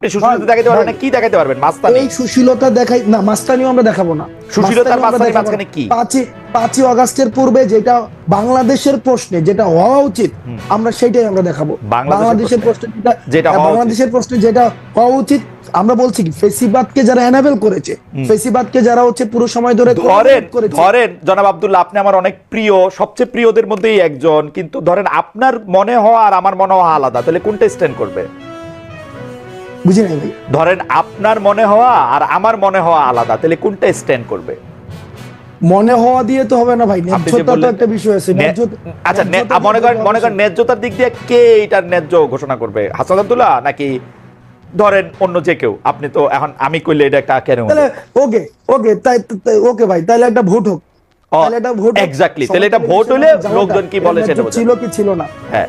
আপনি সুশীলতা দেখাতে পারবেন না কি দেখাতে পারবেন? মাস্তানি। এই সুশীলতা দেখাই না মাস্তানিও আমরা দেখাবো না। সুশীলতার মাঝখানে-। কি? পাঁচই পাঁচই অগাস্টের পূর্বে যেটা বাংলাদেশের প্রশ্নে যেটা হওয়া উচিত আমরা সেটাই আমরা দেখাবো। বাংলাদেশের প্রশ্নে। যেটা হ্যাঁ। বাংলাদেশের প্রশ্নে যেটা হওয়া উচিত আমরা বলছি কি ফেসিবাদকে যারা এনাবেল করেছে ফেসিবাদকে যারা হচ্ছে পুরো সময় ধরে ধরেন ধরেন জনাব আব্দুল্লাহ আপনি আমার অনেক প্রিয় সবচেয়ে প্রিয়দের মধ্যেই একজন কিন্তু ধরেন আপনার মনে হওয়া আর আমার মনে হওয়া আলাদা তাহলে কোনটা স্ট্যান্ড করবে? বুঝি নাই ভাই। ধরেন আপনার মনে হওয়া আর আমার মনে হওয়া আলাদা তাহলে কোনটা স্ট্যান্ড করবে? মনে হওয়া দিয়ে তো হবে না ভাই ন্যায্যতা তো একটা বিষয় আছে আচ্ছা মনে করেন মনে করেন। ন্যায্যতার দিক দিয়ে কে এটার ন্যায্য ঘোষণা করবে? হাসান আব্দুল্লাহ নাকি ধরেন অন্য যে কেউ? আপনি তো এখন আমি কইলে এটা একটা কেন তাহলে ওকে ওকে তাই ওকে ভাই তাহলে একটা ভোট হোক। তাহলে একটা ভোট exactly, তাহলে এটা ভোট হলে লোকজন কি বলে সেটা ছিল কি ছিল না। হ্যাঁ।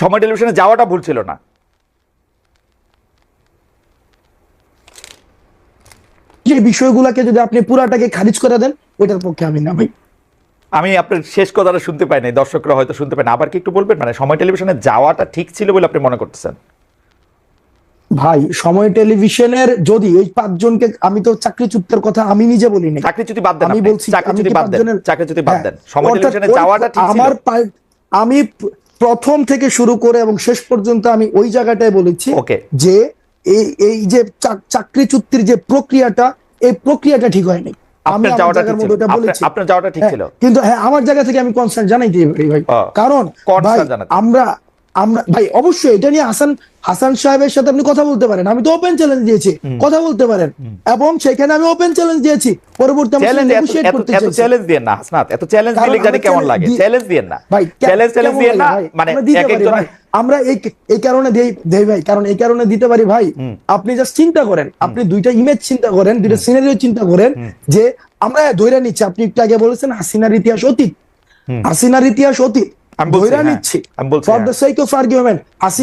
সময় টেলিভিশনে যাওয়াটা ভুল ছিল না। যে বিষয়গুলোকে যদি আপনি পুরাটাকে খারিজ করে দেন ওইটার পক্ষে আমি না ভাই আমি আপনার শেষ কথাটা শুনতে পাই নাই দর্শকরা হয়তো শুনতে পাই না। আবার কি একটু বলবেন? মানে সময় টেলিভিশনে যাওয়াটা ঠিক ছিল বলে আপনি মনে করতেছেন? ভাই সময় টেলিভিশনের যদি ওই পাঁচজনকে আমি তো চাকরিচ্যুতের কথা আমি নিজে বলি নাই। চাকরিচ্যুতি বাদ দেন আমি বলছি চাকরিচ্যুতি বাদ দেন। চাকরিচ্যুতি বাদ হ্যাঁ, দেন সময় টেলিভিশনে যাওয়াটা ঠিক ছিল। আমার আমি প্রথম থেকে শুরু করে এবং শেষ পর্যন্ত আমি ওই জায়গাটায় বলেছি. যে এই এই যে চাকরি চুক্তির যে প্রক্রিয়াটা এই প্রক্রিয়াটা ঠিক হয়নি আপনার আমার যাওয়াটা ঠিক ছিল হ্যাঁ, ছিল কিন্তু হ্যাঁ আমার জায়গা থেকে আমি কনসার্ন জানাইতে দিই ভাই কারণ। আমরা আমরা ভাই অবশ্যই এটা নিয়ে হাসান হাসান সাহেবের সাথে আপনি কথা বলতে পারেন। আমি তো ওপেন চ্যালেঞ্জ দিয়েছি। কথা বলতে পারেন। এবং সেখানে আমি ওপেন চ্যালেঞ্জ দিয়েছি। পরবর্তী সাথে করতে এত চ্যালেঞ্জ দিয়েন না হাসনাত। এত চ্যালেঞ্জ দিলে জানি কেমন লাগে? চ্যালেঞ্জ দিয়েন না। ভাই চ্যালেঞ্জ চ্যালেঞ্জ দিয়েন না মানে এক একজন আমরা এই এই কারণে দেই দেই ভাই কারণ এই কারণে দিতে পারি ভাই। আপনি জাস্ট চিন্তা করেন। আপনি দুইটা ইমেজ চিন্তা করেন দুইটা সিনারিও চিন্তা করেন যে আমরা ধরে নিচ্ছি। আপনি একটু আগে বলেছেন হাসিনার ইতিহাস অতীত। হাসিনার ইতিহাস অতীত। আমি বলছি, হ্যাঁ। নিচ্ছি। For. The sake of argument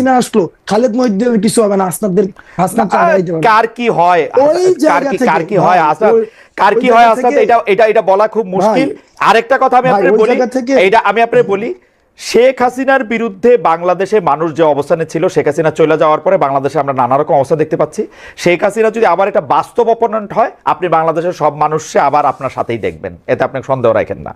আসলো খালেদ মহিউদ্দিনের কিছু হবে না দিতে পারবে। কার কি হয়? ওই কার জায়গা কি থেকে, কার কি হয় ওই- কার কি হয় থেকে- এটা এটা এটা বলা খুব মুশকিল। আরেকটা কথা আমি আপনাকে বলি এইটা আমি আপনাকে বলি শেখ হাসিনার বিরুদ্ধে বাংলাদেশে মানুষ যে অবস্থানে ছিল শেখ হাসিনা চলে যাওয়ার পরে বাংলাদেশে আমরা নানা রকম অবস্থা দেখতে পাচ্ছি। শেখ হাসিনা যদি আবার একটা বাস্তব অপোনেন্ট হয় আপনি বাংলাদেশের সব মানুষকে আবার আপনার সাথেই দেখবেন। এতে আপনি সন্দেহ রাখেন না।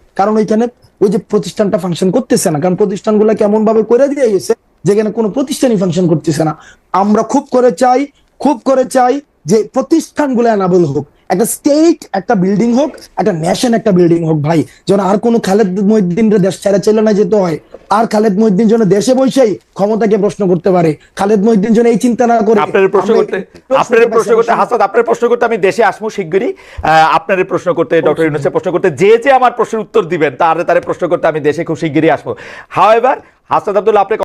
কারণ ওইখানে ওই যে প্রতিষ্ঠানটা ফাংশন করতেছে না। কারণ প্রতিষ্ঠানগুলো কেমন ভাবে করে দিয়ে গেছে যেখানে কোনো প্রতিষ্ঠানই ফাংশন করতেছে না। আমরা খুব করে চাই, খুব করে চাই যে প্রতিষ্ঠানগুলো অ্যানাবল হোক। একটা স্টেট একটা বিল্ডিং হোক একটা ন্যাশন একটা বিল্ডিং হোক ভাই। যেন আর কোনো খালেদ মহিদ্দিন দেশ ছেড়ে চলে না যেতে হয়। আর খালেদ মহিদ্দিন যেন দেশে বসেই ক্ষমতাকে প্রশ্ন করতে পারে। খালেদ মহিদ্দিন যেন এই চিন্তা না করে। আপনার প্রশ্ন করতে আপনার প্রশ্ন করতে হাসাদ আপনার প্রশ্ন করতে আমি দেশে আসব শিগগিরই। আহ, আপনার প্রশ্ন করতে ডক্টর ইউনুসের প্রশ্ন করতে যে যে আমার প্রশ্নের উত্তর দিবেন তারে তারে প্রশ্ন করতে আমি দেশে খুব শিগগিরই আসব। হাওয়েভার হাসাদ আব্দুল্লাহ আপনি